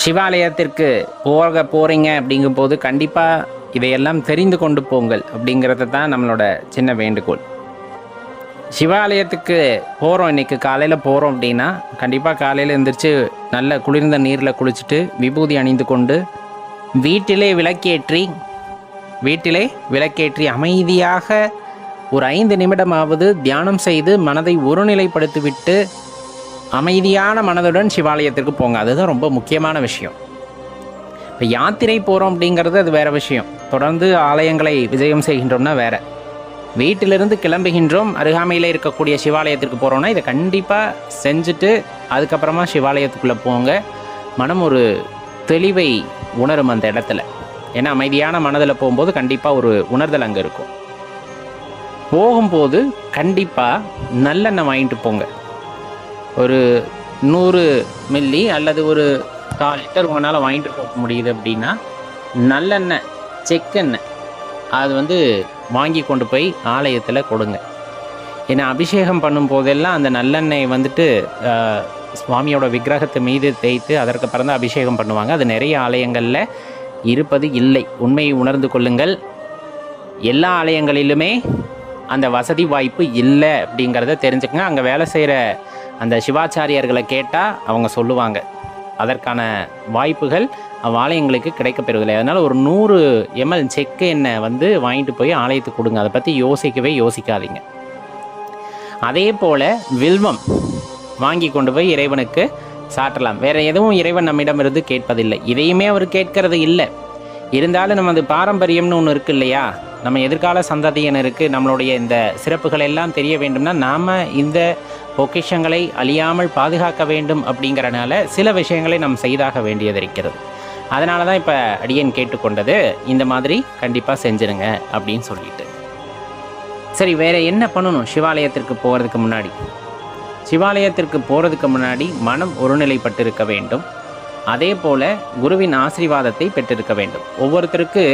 சிவாலயத்திற்கு போக போகிறீங்க அப்படிங்கும்போது கண்டிப்பாக இதையெல்லாம் தெரிந்து கொண்டு போங்கள் அப்படிங்கிறது தான் நம்மளோட சின்ன வேண்டுகோள். சிவாலயத்துக்கு போகிறோம் இன்னைக்கு காலையில் போகிறோம் அப்படின்னா கண்டிப்பாக காலையில் எழுந்திரிச்சு நல்ல குளிர்ந்த நீரில் குளிச்சுட்டு விபூதி அணிந்து கொண்டு வீட்டிலே விளக்கேற்றி வீட்டிலே விளக்கேற்றி அமைதியாக ஒரு ஐந்து நிமிடமாவது தியானம் செய்து மனதை ஒருநிலைப்படுத்திவிட்டு அமைதியான மனதுடன் சிவாலயத்திற்கு போங்க. அதுதான் ரொம்ப முக்கியமான விஷயம். இப்போ யாத்திரை போகிறோம் அப்படிங்கிறது அது வேறு விஷயம். தொடர்ந்து ஆலயங்களை விஜயம் செய்கின்றோம்னா வேறு. வீட்டிலிருந்து கிளம்புகின்றோம் அருகாமையில் இருக்கக்கூடிய சிவாலயத்திற்கு போகிறோம்னா இதை கண்டிப்பாக செஞ்சுட்டு அதுக்கப்புறமா சிவாலயத்துக்குள்ளே போங்க. மனம் ஒரு தெளிவை உணரும் அந்த இடத்துல. ஏன்னா அமைதியான மனதில் போகும்போது கண்டிப்பாக ஒரு உணர்தல் அங்கே இருக்கும். போகும்போது கண்டிப்பாக நல்லெண்ணெய் வாங்கிட்டு போங்க. ஒரு நூறு மில்லி அல்லது ஒரு கால் லிட்டர் உங்களால் வாங்கிட்டு போக முடியுது அப்படின்னா நல்லெண்ணெய் செக்கெண்ணெய் அது வந்து வாங்கி கொண்டு போய் ஆலயத்தில் கொடுங்க. ஏன்னா அபிஷேகம் பண்ணும் போதெல்லாம் அந்த நல்லெண்ணெய் வந்துட்டு சுவாமியோட விக்கிரகத்து மீது தேய்த்து அதற்கு பிறந்த அபிஷேகம் பண்ணுவாங்க. அது நிறைய ஆலயங்களில் இருப்பது இல்லை. உண்மையை உணர்ந்து கொள்ளுங்கள். எல்லா ஆலயங்களிலுமே அந்த வசதி வாய்ப்பு இல்லை அப்படிங்கிறத தெரிஞ்சுக்கங்க. அங்கே வேலை செய்கிற அந்த சிவாச்சாரியர்களை கேட்டால் அவங்க சொல்லுவாங்க. அதற்கான வாய்ப்புகள் ஆலயங்களுக்கு கிடைக்கப்பெறுவதில்லை அதனால் ஒரு நூறு எம்எல் செக்கு எண்ணெய் வந்து வாங்கிட்டு போய் ஆலயத்துக்கு கொடுங்க. அதை பற்றி யோசிக்கவே யோசிக்காதீங்க. அதே போல் வில்வம் வாங்கி கொண்டு போய் இறைவனுக்கு சாட்டலாம் வேற எதுவும் இறைவன் நம்மிடமிருந்து கேட்பதில்லை. இதையுமே அவர் கேட்கறது இல்லை. இருந்தாலும் நமது பாரம்பரியம்னு ஒன்று இருக்கு இல்லையா? நம்ம எதிர்கால சந்ததியினருக்கு நம்மளுடைய இந்த சிறப்புகள் எல்லாம் தெரிய வேண்டும்னா நாம் இந்த பொக்கிஷங்களை அழியாமல் பாதுகாக்க வேண்டும் அப்படிங்கிறனால சில விஷயங்களை நாம் செய்தாக வேண்டியது இருக்கிறது. அதனால தான் இப்போ அடியேன் கேட்டுக்கொண்டது இந்த மாதிரி கண்டிப்பாக செஞ்சுருங்க அப்படின்னு சொல்லிட்டு. சரி வேற என்ன பண்ணணும் சிவாலயத்திற்கு போகிறதுக்கு முன்னாடி? சிவாலயத்திற்கு போகிறதுக்கு முன்னாடி மனம் ஒருநிலைப்பட்டு இருக்க வேண்டும். அதே போல குருவின் ஆசீர்வாதத்தை பெற்றிருக்க வேண்டும். ஒவ்வொருத்தருக்கு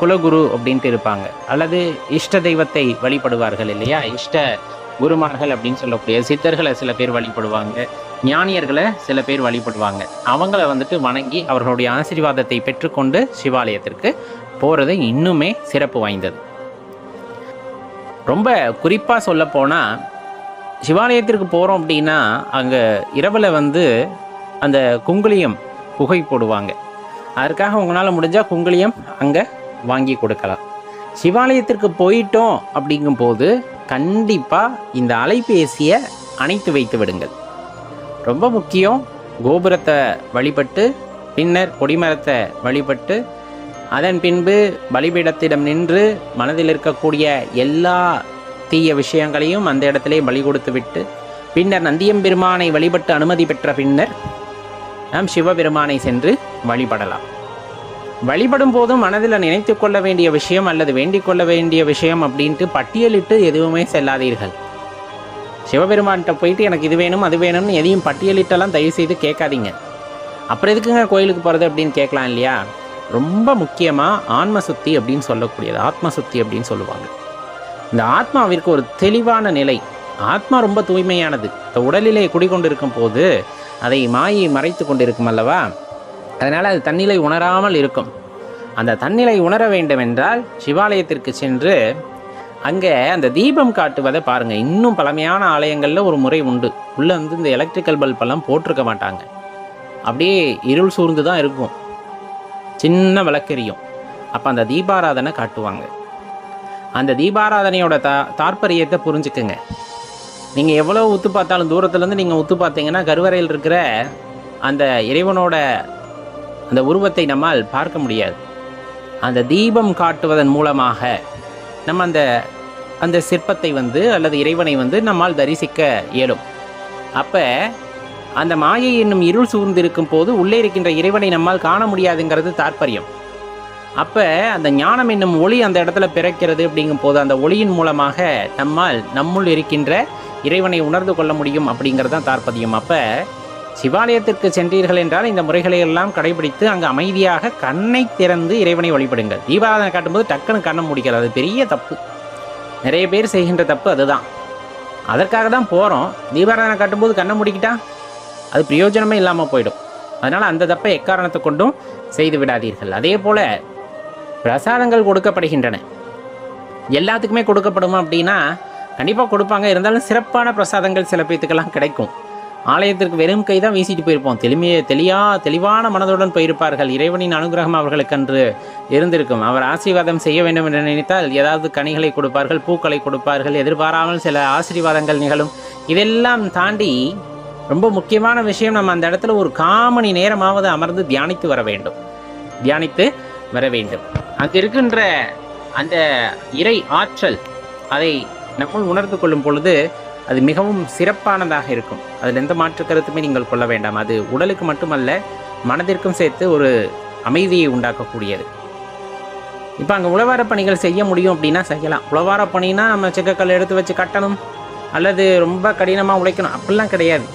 குலகுரு அப்படின்ட்டு இருப்பாங்க. அல்லது இஷ்ட தெய்வத்தை வழிபடுவார்கள் இல்லையா? இஷ்ட குருமார்கள் அப்படின்னு சொல்லக்கூடிய சித்தர்களை சில பேர் வழிபடுவாங்க. ஞானியர்களை சில பேர் வழிபடுவாங்க. அவங்கள வந்துட்டு வணங்கி அவர்களுடைய ஆசீர்வாதத்தை பெற்றுக்கொண்டு சிவாலயத்திற்கு போகிறது இன்னுமே சிறப்பு வாய்ந்தது. ரொம்ப குறிப்பாக சொல்ல போனால் சிவாலயத்திற்கு போகிறோம் அப்படின்னா அங்கே இரவில் வந்து அந்த குங்குளியம் புகை போடுவாங்க. அதற்காக உங்களால் முடிஞ்சால் குங்குளியம் அங்கே வாங்கி கொடுக்கலாம். சிவாலயத்திற்கு போயிட்டோம் அப்படிங்கும்போது கண்டிப்பாக இந்த அலைபேசியை அணைத்து வைத்து விடுங்கள். ரொம்ப முக்கியம் கோபுரத்தை வழிபட்டு பின்னர் கொடிமரத்தை வழிபட்டு அதன் பின்பு பலிபீடத்திடம் நின்று மனதில் இருக்கக்கூடிய எல்லா தீய விஷயங்களையும் அந்த இடத்திலே பலி கொடுத்து விட்டு பின்னர் நந்தியம்பெருமானை வழிபட்டு அனுமதி பெற்ற பின்னர் நாம் சிவபெருமானை சென்று வழிபடலாம். வழிபடும் போதும் மனதில் நினைத்து கொள்ள வேண்டிய விஷயம் அல்லது வேண்டிக் கொள்ள வேண்டிய விஷயம் அப்படின்ட்டு பட்டியலிட்டு எதுவுமே செல்லாதீர்கள். சிவபெருமான்கிட்ட போயிட்டு எனக்கு இது வேணும் அது வேணும்னு எதையும் பட்டியலிட்டெல்லாம் தயவு செய்து கேட்காதீங்க. அப்புறம் எதுக்குங்க கோயிலுக்கு போகிறது அப்படின்னு கேட்கலாம் இல்லையா? ரொம்ப முக்கியமாக ஆன்ம சுத்தி அப்படின்னு சொல்லக்கூடியது ஆத்ம சுத்தி அப்படின்னு சொல்லுவாங்க. இந்த ஆத்மாவிற்கு ஒரு தெளிவான நிலை. ஆத்மா ரொம்ப தூய்மையானது. இந்த உடலிலே குடிகொண்டிருக்கும் போது அதை மாயை மறைத்து கொண்டிருக்கும் அல்லவா? அதனால் அது தன்னிலை உணராமல் இருக்கும். அந்த தன்னிலை உணர வேண்டும் என்றால் சிவாலயத்திற்கு சென்று அங்கே அந்த தீபம் காட்டுவதை பாருங்கள் இன்னும் பழமையான ஆலயங்களில் ஒரு முறை உண்டு. உள்ளே வந்து இந்த எலக்ட்ரிக்கல் பல்பெல்லாம் போட்டிருக்க மாட்டாங்க. அப்படியே இருள் சூழ்ந்து தான் இருக்கும். சின்ன விளக்கெரியும். அப்போ அந்த தீபாராதனை காட்டுவாங்க. அந்த தீபாராதனையோட தா தாற்பரியத்தை புரிஞ்சுக்குங்க. நீங்கள் எவ்வளோ உத்து பார்த்தாலும் தூரத்துலேருந்து நீங்கள் உத்து பார்த்தீங்கன்னா கருவறையில் இருக்கிற அந்த இறைவனோட அந்த உருவத்தை நம்மால் பார்க்க முடியாது. அந்த தீபம் காட்டுவதன் மூலமாக நம்ம அந்த அந்த சிற்பத்தை வந்து அல்லது இறைவனை வந்து நம்மால் தரிசிக்க இயலும். அப்போ அந்த மாயை என்னும் இருள் சூழ்ந்திருக்கும் போது உள்ளே இருக்கின்ற இறைவனை நம்மால் காண முடியாதுங்கிறது தாற்பயம். அப்போ அந்த ஞானம் என்னும் ஒளி அந்த இடத்துல பிறக்கிறது அப்படிங்கும் போது அந்த ஒளியின் மூலமாக நம்மால் நம்முள் இருக்கின்ற இறைவனை உணர்ந்து கொள்ள முடியும் அப்படிங்கிறது தான் தாற்பதியம் அப்போ சிவாலயத்திற்கு சென்றீர்கள் என்றால் இந்த முறைகளை எல்லாம் கடைபிடித்து அங்கு அமைதியாக கண்ணை திறந்து இறைவனை வழிபடுங்கள். தீபாராதனை காட்டும்போது டக்குன்னு கண்ணை முடிக்கிறது. அது பெரிய தப்பு. நிறைய பேர் செய்கின்ற தப்பு அதுதான். அதற்காக தான் போகிறோம் தீபாராதனை காட்டும்போது கண்ணை முடிக்கிட்டா அது பிரயோஜனமே இல்லாமல் போயிடும். அதனால் அந்த தப்பை எக்காரணத்தை கொண்டும் செய்து விடாதீர்கள். அதே போல் பிரசாதங்கள் கொடுக்கப்படுகின்றன. எல்லாத்துக்குமே கொடுக்கப்படுமா அப்படின்னா கண்டிப்பாக கொடுப்பாங்க. இருந்தாலும் சிறப்பான பிரசாதங்கள் சில பேத்துக்கெல்லாம் கிடைக்கும். ஆலயத்திற்கு வெறும் கைதான் வீசிட்டு போயிருப்போம். தெளிமைய தெளியா தெளிவான மனதுடன் போயிருப்பார்கள். இறைவனின் அனுகிரகம் அவர்களுக்கு அன்று இருந்திருக்கும். அவர் ஆசீர்வாதம் செய்ய வேண்டும் என்று நினைத்தால் ஏதாவது கனிகளை கொடுப்பார்கள் பூக்களை கொடுப்பார்கள் எதிர்பாராமல் சில ஆசீர்வாதங்கள் நிகழும். இதெல்லாம் தாண்டி ரொம்ப முக்கியமான விஷயம் நம்ம அந்த இடத்துல ஒரு காமணி நேரமாவது அமர்ந்து தியானித்து வர வேண்டும். தியானித்து வர வேண்டும். அங்கு இருக்கின்ற அந்த இறை ஆற்றல் அதை நம்முள் உணர்ந்து கொள்ளும் பொழுது அது மிகவும் சிறப்பானதாக இருக்கும். அதில் எந்த மாற்று கருத்துமே நீங்கள் கொள்ள வேண்டாம். அது உடலுக்கு மட்டுமல்ல மனதிற்கும் சேர்த்து ஒரு அமைதியை உண்டாக்கக்கூடியது. இப்போ அங்கே உழவார பணிகள் செய்ய முடியும் அப்படின்னா செய்யலாம். உழவார பணினா நம்ம செக்கக்கல் எடுத்து வச்சு கட்டணும். அல்லது ரொம்ப கடினமாக உழைக்கணும். அப்படிலாம் கிடையாது.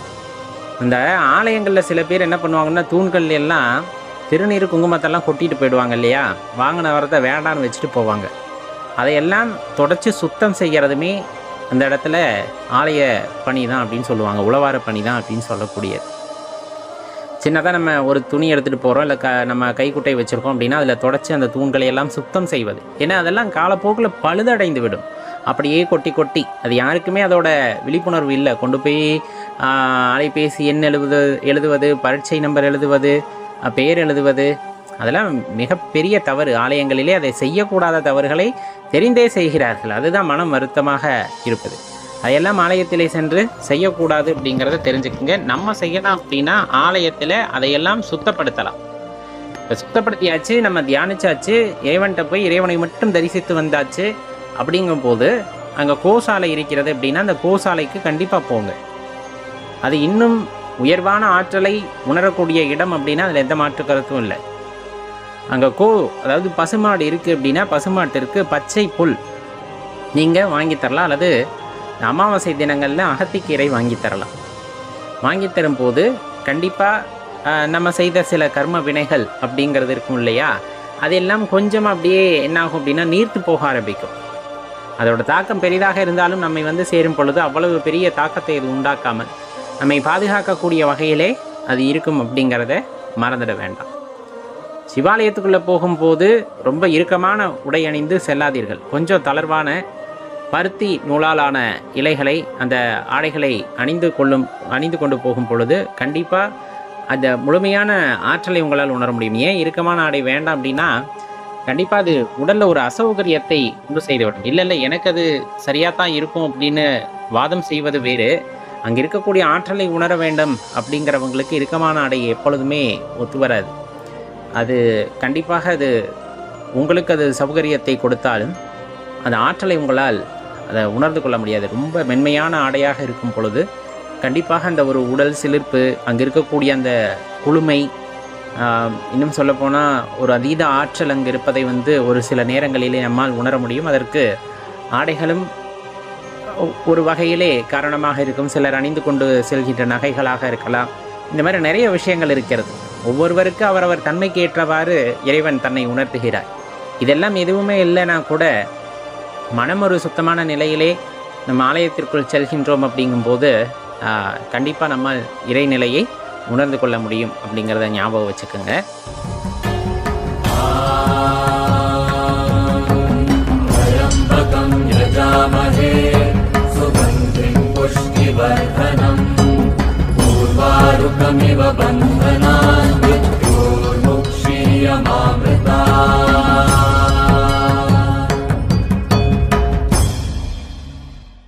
இந்த ஆலயங்களில் சில பேர் என்ன பண்ணுவாங்கன்னா தூண்கள் எல்லாம் திருநீர் குங்குமத்தெல்லாம் கொட்டிட்டு போயிடுவாங்க இல்லையா? வாங்கின வரத்தை வேண்டான்னு வச்சுட்டு போவாங்க. அதையெல்லாம் தொடச்சி சுத்தம் செய்கிறதுமே அந்த இடத்துல ஆலய பணி தான் அப்படின்னு சொல்லுவாங்க உழவார பணி தான் அப்படின்னு சொல்லக்கூடியது. சின்னதாக நம்ம ஒரு துணி எடுத்துகிட்டு போகிறோம் இல்லை க நம்ம கைக்குட்டை வச்சுருக்கோம் அப்படின்னா அதில் தொடச்சி அந்த தூண்களை எல்லாம் சுத்தம் செய்வது. ஏன்னா அதெல்லாம் காலப்போக்கில் பழுதடைந்து விடும். அப்படியே கொட்டி கொட்டி அது யாருக்குமே அதோட விழிப்புணர்வு இல்லை. கொண்டு போய் அலைபேசி எண் எழுது எழுதுவது பரீட்சை நம்பர் எழுதுவது பேர் பெயர் எழுதுவது அதெல்லாம் மிகப்பெரிய தவறு. ஆலயங்களிலே அதை செய்யக்கூடாத தவறுகளை தெரிந்தே செய்கிறார்கள். அதுதான் மனம் வருத்தமாக இருப்பது. அதையெல்லாம் ஆலயத்திலே சென்று செய்யக்கூடாது அப்படிங்கிறத தெரிஞ்சுக்குங்க. நம்ம செய்யலாம் அப்படின்னா ஆலயத்தில் அதையெல்லாம் சுத்தப்படுத்தலாம். இப்போ சுத்தப்படுத்தியாச்சு நம்ம தியானிச்சாச்சு இறைவன்கிட்ட போய் இறைவனை மட்டும் தரிசித்து வந்தாச்சு அப்படிங்கும்போது அங்கே கோசாலை இருக்கிறது அப்படின்னா அந்த கோசாலைக்கு கண்டிப்பாக போங்க. அது இன்னும் உயர்வான ஆற்றலை உணரக்கூடிய இடம் அப்படின்னா அதில் எந்த மாற்று கருத்தும் இல்லை. அங்கே கோ அதாவது பசுமாடு இருக்குது அப்படின்னா பசுமாட்டிற்கு பச்சை புல் நீங்கள் வாங்கி தரலாம். அல்லது அமாவாசை தினங்களில் அகத்திக்கீரை வாங்கி தரலாம். வாங்கி தரும்போது கண்டிப்பாக நம்ம செய்த சில கர்ம வினைகள் அப்படிங்கிறது இருக்கும் இல்லையா? அதெல்லாம் கொஞ்சம் அப்படியே என்னாகும் அப்படின்னா நீர்த்து போக ஆரம்பிக்கும். அதோட தாக்கம் பெரிதாக இருந்தாலும் நம்மை வந்து சேரும் பொழுது அவ்வளவு பெரிய தாக்கத்தை இது உண்டாக்காமல் நம்மை பாதுகாக்கக்கூடிய வகையிலே அது இருக்கும் அப்படிங்கிறத மறந்துட வேண்டாம். சிவாலயத்துக்குள்ளே போகும்போது ரொம்ப இறுக்கமான உடை அணிந்து செல்லாதீர்கள். கொஞ்சம் தளர்வான பருத்தி நூலாலான இலைகளை அந்த ஆடைகளை அணிந்து கொள்ளும் அணிந்து கொண்டு போகும் பொழுது கண்டிப்பாக அந்த முழுமையான ஆற்றலை உங்களால் உணர முடியும். ஏன் இறுக்கமான ஆடை வேண்டாம் அப்படின்னா கண்டிப்பாக அது உடலில் ஒரு அசௌகரியத்தை உண்டு செய்துவிடும் இல்லை இல்லை எனக்கு அது சரியாக தான் இருக்கும் அப்படின்னு வாதம் செய்வது வேறு. அங்கே இருக்கக்கூடிய ஆற்றலை உணர வேண்டும் அப்படிங்கிறவங்களுக்கு இறுக்கமான ஆடை எப்பொழுதுமே ஒத்து வராது. அது கண்டிப்பாக அது உங்களுக்கு அது சௌகரியத்தை கொடுத்தாலும் அந்த ஆற்றலை உங்களால் அதை உணர்ந்து கொள்ள முடியாது. ரொம்ப மென்மையான ஆடையாக இருக்கும் பொழுது கண்டிப்பாக அந்த ஒரு உடல் சிலிர்ப்பு அங்கே இருக்கக்கூடிய அந்த குளுமை இன்னும் சொல்லப்போனால் ஒரு அதீத ஆற்றல் அங்கே இருப்பதை வந்து ஒரு சில நேரங்களிலே நம்மால் உணர முடியும். அதற்கு ஆடைகளும் ஒரு வகையிலே காரணமாக இருக்கும். சிலர் அணிந்து கொண்டு செல்கின்ற நகைகளாக இருக்கலாம். இந்த மாதிரி நிறைய விஷயங்கள் இருக்கிறது. ஒவ்வொருவருக்கு அவரவர் தன்மைக்கு ஏற்றவாறு இறைவன் தன்னை உணர்த்துகிறார். இதெல்லாம் எதுவுமே இல்லைன்னா கூட மனம் ஒரு சுத்தமான நிலையிலே நம்ம ஆலயத்திற்குள் செல்கின்றோம் அப்படிங்கும்போது கண்டிப்பாக நம்ம இறைநிலையை உணர்ந்து கொள்ள முடியும் அப்படிங்கிறத ஞாபகம் வச்சுக்கோங்க.